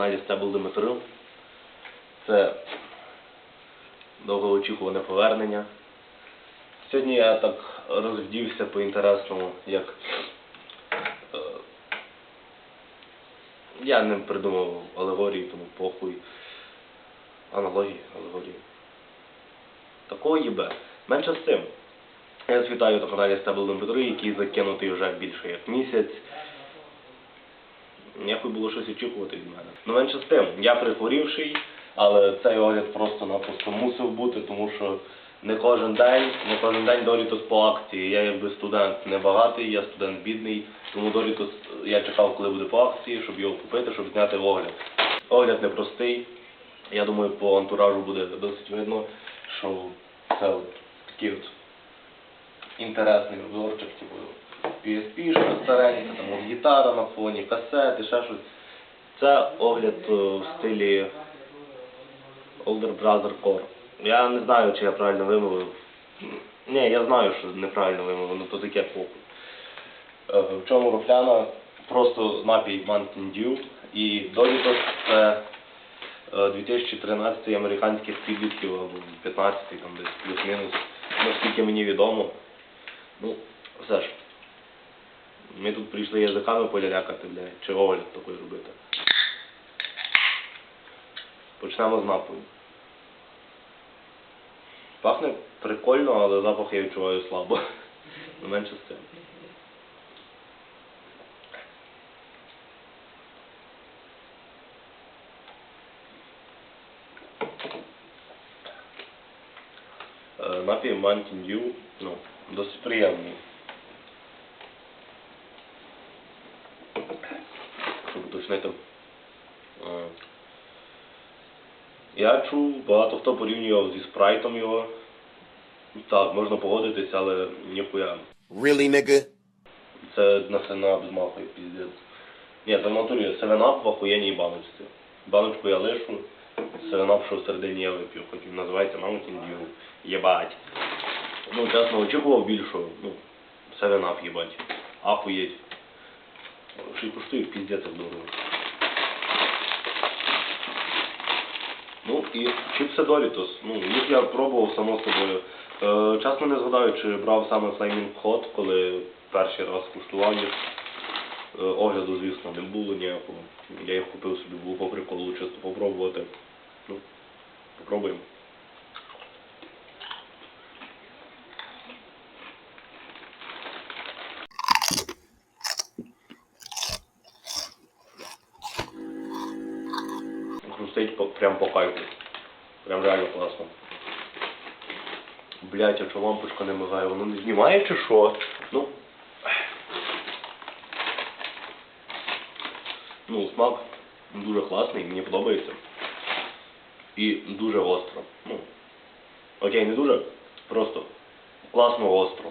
каналі Стебл Димитрил. Це довгоочікуване повернення. Сьогодні я так розвдівся по-інтересному, як е, я не придумав алегорії, тому похуй. Аналогії, алегорії. Такого їбе. Менше з цим. Я вас вітаю на каналі Стебл Димитрил, який закинутий вже більше як місяць. Ніякої було щось очікувати від мене. Ну менше з тим, я прихворівший, але цей огляд просто-напросто мусив бути, тому що не кожен день, не кожен день Дорітос по акції. Я якби студент небагатий, я студент бідний, тому Дорітос я чекав, коли буде по акції, щоб його купити, щоб зняти огляд. Огляд непростий. Я думаю, по антуражу буде досить видно, що це от такий от інтересний обзорчик, PSP старенька, там гітара на фоні, касети, ще щось. Це огляд е, в стилі Older Brother Core. Я не знаю, чи я правильно вимовив. Ні, я знаю, що неправильно вимовив, ну то таке похуй. Е, В чому рофляна? Просто напій Mountain Dew і Doritos це е, 2013 американських підлітків або 15 там десь плюс-мінус, наскільки мені відомо. Ну, все ж. Ми тут прийшли язиками полялякати, блядь, чи огляд такий робити. Почнемо з напою. Пахне прикольно, але запах я відчуваю слабо. Не менше з цим. Е, Напій Mountain Dew, ну, досить приємний. Щоб. Е, Я чув, багато хто порівнював зі спрайтом його. Так, можна погодитись, але ніхуя. Really, nigga? Це на сенап з махою, піздець. Ні, це натурі севенап в охуєнній баночці. Баночку я лишу, севенап, що всередині я вип'ю, хоч він називається Mountain Dew. Єбать. Ну, чесно, очікував більшого. Ну, севенап, їбать. Ахуєть. Піздець як дорого. Ну і чіпси Doritos. Ну, їх я пробував само собою. Е, чесно не згадаю, чи брав саме Flaming Hot, коли перший раз куштував їх. Е, огляду, звісно, не було ніякого. Я їх купив собі, було по приколу чисто попробувати. Ну, попробуємо. Хрустить по, прям по кайфу. Прям реально класно. Блять, а чого лампочка не мигає? Воно не знімає чи що? Ну. Ну, смак дуже класний, мені подобається. І дуже гостро. Ну. Окей, не дуже, просто класно гостро.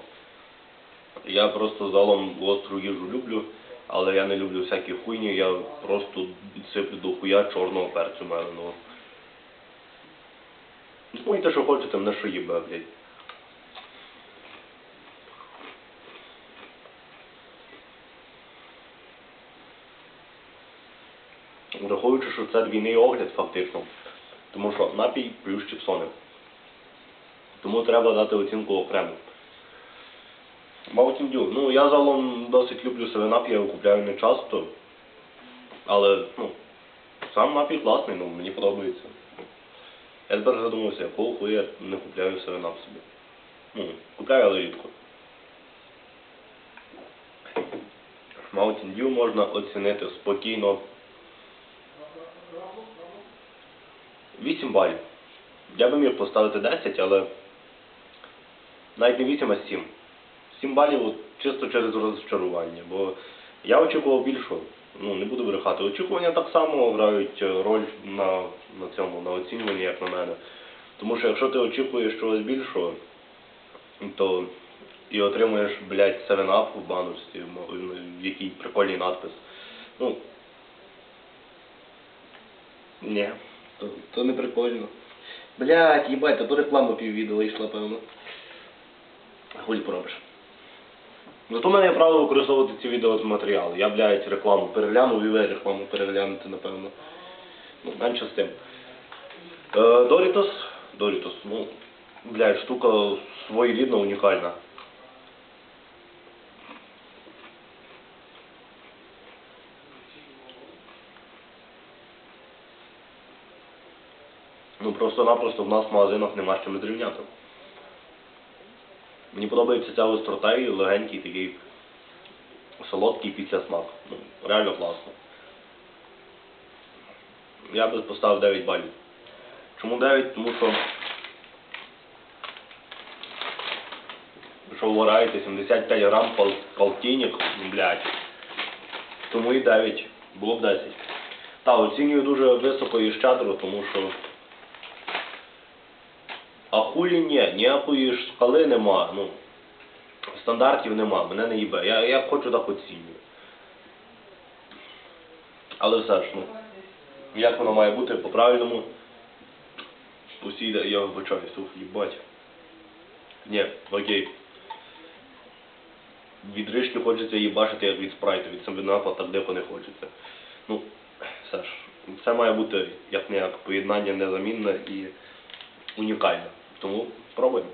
Я просто залом гостру їжу люблю, але я не люблю всякі хуйні, я просто відсиплю до хуя чорного перцю меленого. Думайте, що хочете, мене що їбе, блядь. Враховуючи, що це двійний огляд фактично, тому що напій плюс чіпсони. Тому треба дати оцінку окремо. Mountain Dew. Ну, я загалом досить люблю севенап, я його купляю не часто. Але, ну, сам напій класний, ну, мені подобається. Я тепер задумався, якого хуя я не купляю севенап собі. Ну, купляю, але рідко. Mountain Dew можна оцінити спокійно 8 балів. Я би міг поставити 10, але навіть не 8, а 7. 7 балів чисто через розчарування, бо я очікував більшого. Ну, не буду брехати. Очікування так само грають е, роль на, на цьому, на оцінюванні, як на мене. Тому що якщо ти очікуєш чогось більшого, то і отримуєш, блядь, 7-up в баночці, в якій прикольний надпис. Ну, ні, то, то не прикольно. Блядь, їбать, а то реклама піввідео йшла, певно. Хуль поробиш. Зато в мене є право використовувати ці відео з матеріалу. Я, блядь, рекламу переглянув і ви рекламу переглянете, напевно. Ну, менше з тим. Е, Дорітос, Дорітос, ну, блядь, штука своєрідна, унікальна. Ну просто-напросто в нас в магазинах нема з чим зрівняти. Мені подобається ця острота і легенький такий солодкий післясмак. Ну, реально класно. Я би поставив 9 балів. Чому 9? Тому що що ввораєте 75 грам пол, полтинник, блядь. Тому і 9. Було б 10. Та, оцінюю дуже високо і щедро, тому що а хулі ні, ніякої шкали нема, ну, стандартів нема, мене не їбе. Я, я хочу так оцінюю. Але все ж, ну, як воно має бути по-правильному, усі, я вибачаюсь, ух, їбать. Ні, окей. Від ришки хочеться їбашити, як від спрайту, від самбінапа так дико не хочеться. Ну, все ж, це має бути як не як поєднання незамінне і унікальне. Тому спробуємо.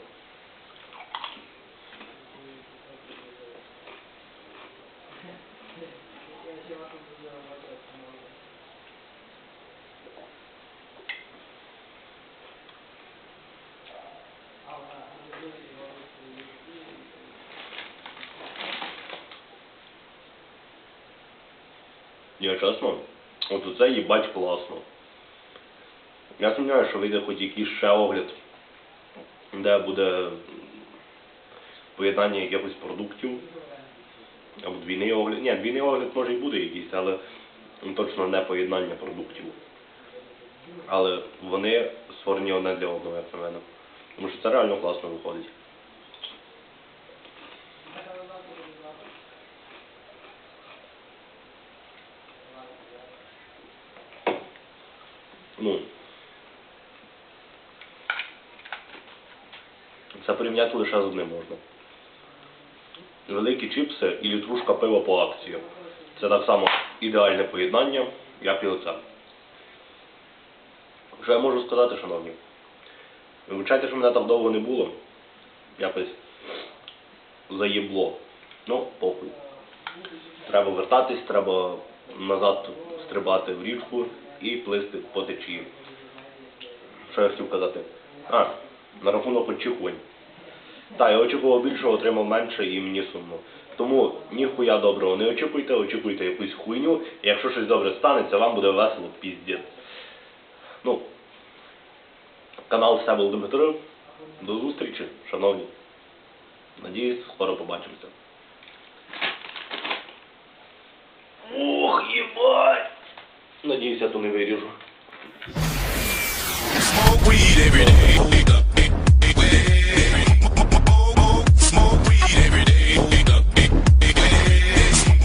Ні, чесно, от це їбать класно. Я сумніваюся, що вийде хоч якийсь ще огляд, де буде поєднання якихось продуктів. Або двійний огляд. Ні, двійний огляд може і буде якийсь, але точно не поєднання продуктів. Але вони створені одне для одного, як на мене. Тому що це реально класно виходить. Ну. Це порівняти лише з одним можна. Великі чіпси і літрушка пива по акції. Це так само ідеальне поєднання, як і оце. Що я можу сказати, шановні? Вибачайте, що мене так довго не було. Якось заєбло. Ну, похуй. Треба вертатись, треба назад стрибати в річку і плисти по течії. Що я хотів казати? А, на рахунок очікувань. Так, я очікував більше, отримав менше і мені сумно. Тому ніхуя доброго не очікуйте, очікуйте якусь хуйню, і якщо щось добре станеться, вам буде весело піздець. Ну, канал Себел Дмитро. До зустрічі, шановні. Надіюсь, скоро побачимося. Ох, їбать! Надіюсь, я то не виріжу.